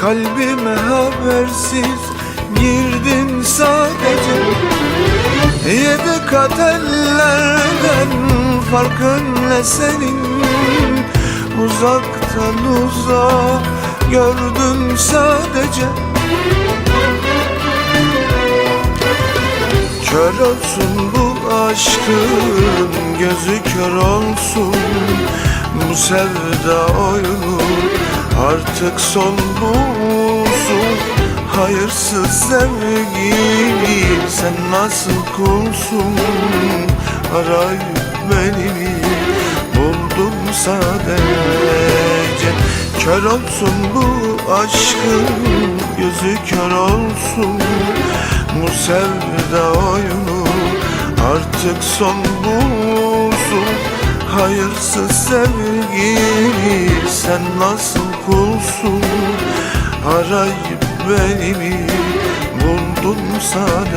Kalbime habersiz girdin sadece. Yedi kat ellerden farkın ne senin. Uzaktan uzağa gördüm sadece. Kör olsun bu aşkın gözü kör olsun Bu sevda oyunu artık son bulsun. Hayırsız sevgili sen nasıl kulsun? Arayıp beni buldum sadece. Kör olsun bu aşkın gözü kör olsun. Bu sevda oyunu artık son bulsun Hayırsız sevgili sen nasıl kulsun? Arayıp beni mi buldun sadece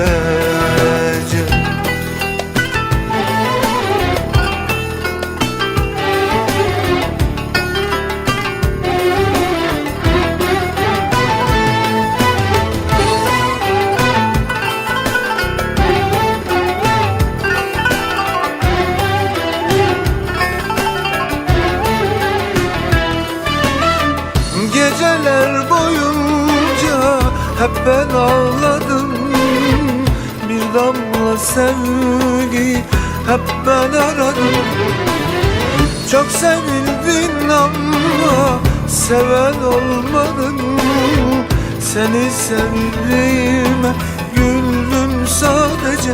Geceler boyunca hep ben ağladım. Bir damla sevgi hep ben aradım. Çok sevildin ama seven olmadın. Seni sevdiğime güldüm sadece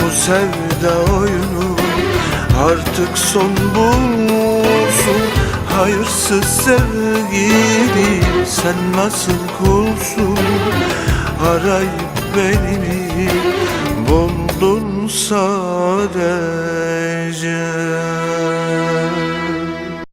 bu sevda oyunu? Artık son bulsun Hayırsız sevgili sen nasıl kulsun Arayıp beni mi buldun sadece